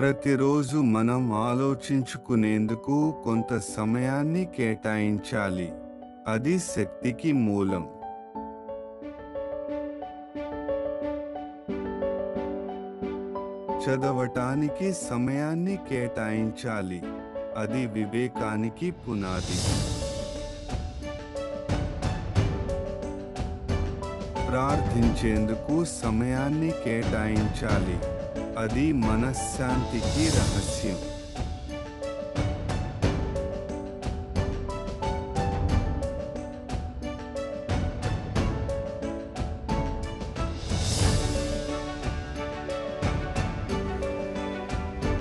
ప్రతిరోజు మనం ఆలోచించుకునేందుకు కొంత సమయాన్ని కేటాయించాలి. అది శక్తికి మూలం. చదవటానికి సమయాన్ని కేటాయించాలి. అది వివేకానికి పునాది. ప్రార్థించేందుకు సమయాన్ని కేటాయించాలి. అది మనశ్శాంతికి రహస్యం.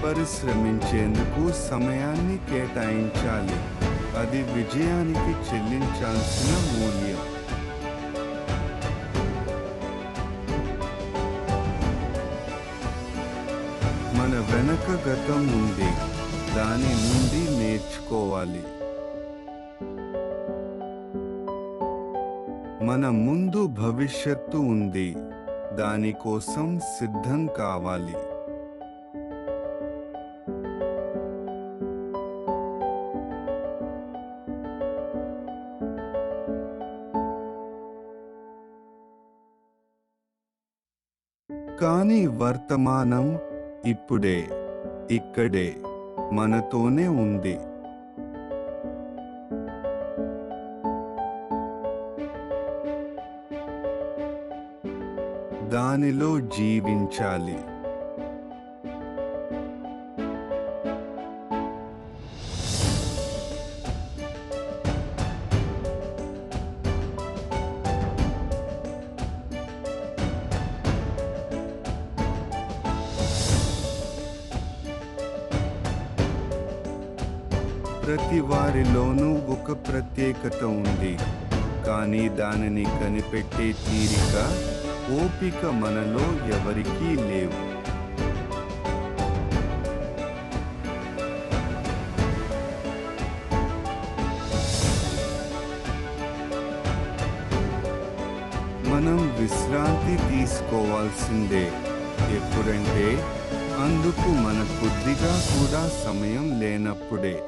పరిశ్రమించేందుకు సమయాన్ని కేటాయించాలి. అది విజయానికి చెల్లించాల్సిన మూల్యం. మన వెనక గతం ఉంది. దాని నుండి నేర్చుకోవాలి. మన ముందు భవిష్యత్తు ఉంది. దానికోసం సిద్ధం కావాలి. కానీ వర్తమానం ఇప్పుడే ఇక్కడే మనతోనే ఉంది. దానిలో జీవించాలి. ప్రతి వారిలోనూ ఒక ప్రత్యేకత ఉంది. కానీ దానిని కనిపెట్టే తీరిక ఓపిక మనలో ఎవరికీ లేవు. మనం విశ్రాంతి తీసుకోవాల్సిందే. ఎప్పుడంటే అందుకు మన కొద్దిగా కూడా సమయం లేనప్పుడే.